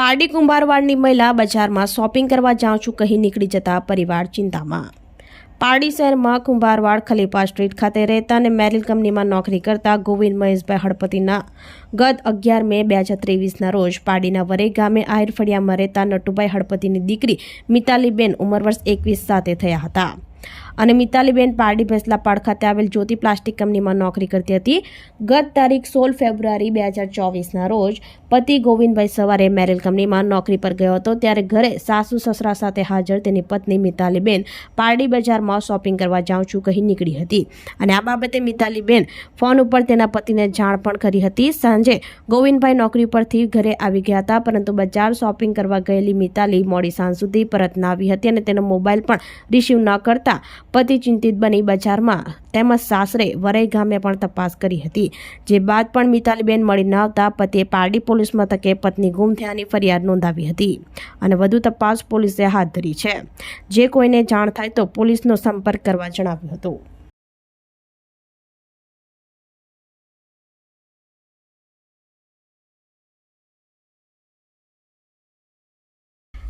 પારડી કુંભારવાડની મહિલા બજારમાં શોપિંગ કરવા જાઉં છું કહી નીકળી જતા પરિવાર ચિંતામાં. પારડી શહેરમાં કુંભારવાડ ખલીપા સ્ટ્રીટ ખાતે રહેતા અને મેરિલ કંપનીમાં નોકરી કરતા ગોવિંદ મહેશભાઈ હળપતિના ગત અગિયાર મે બે હજાર ત્રેવીસના રોજ પારડીના વરે ગામે આહિર ફળિયામાં રહેતા નટુભાઈ હળપતિની દીકરી મિતાલીબેન ઉંમર વર્ષ એકવીસ સાથે થયા હતા. અને મિતાલીબેન પારડી ભેસલાપાડ ખાતે આવેલ જ્યોતિ પ્લાસ્ટિક કંપનીમાં નોકરી કરતી હતી. ગત તારીખ સોળ ફેબ્રુઆરી બે હજાર ચોવીસના રોજ પતિ ગોવિંદભાઈ સવારે મેરેલ કંપનીમાં નોકરી પર ગયો હતો. ત્યારે ઘરે સાસુ સસરા સાથે હાજર તેની પત્ની મિતાલીબેન પારડી બજારમાં શોપિંગ કરવા જાઉં છું કહી નીકળી હતી. અને આ બાબતે મિતાલીબેન ફોન ઉપર તેના પતિને જાણ પણ કરી હતી. સાંજે ગોવિંદભાઈ નોકરી પરથી ઘરે આવી ગયા હતા, પરંતુ બજાર શોપિંગ કરવા ગયેલી મિતાલી મોડી સાંજ સુધી પરત ના આવી હતી અને તેનો મોબાઈલ પણ રિસીવ ન કરતા પતિ ચિંતિત બની બજારમાં. તેમજ સાસરે વરઈ ગામે પણ તપાસ કરી હતી. જે બાદ પણ મિતાલીબેન મળી ન આવતા પતિએ પારડી પોલીસ મથકે પત્ની ગુમ થયાની ફરિયાદ નોંધાવી હતી. અને વધુ તપાસ પોલીસે હાથ ધરી છે. જે કોઈને જાણ થાય તો પોલીસનો સંપર્ક કરવા જણાવ્યું હતું.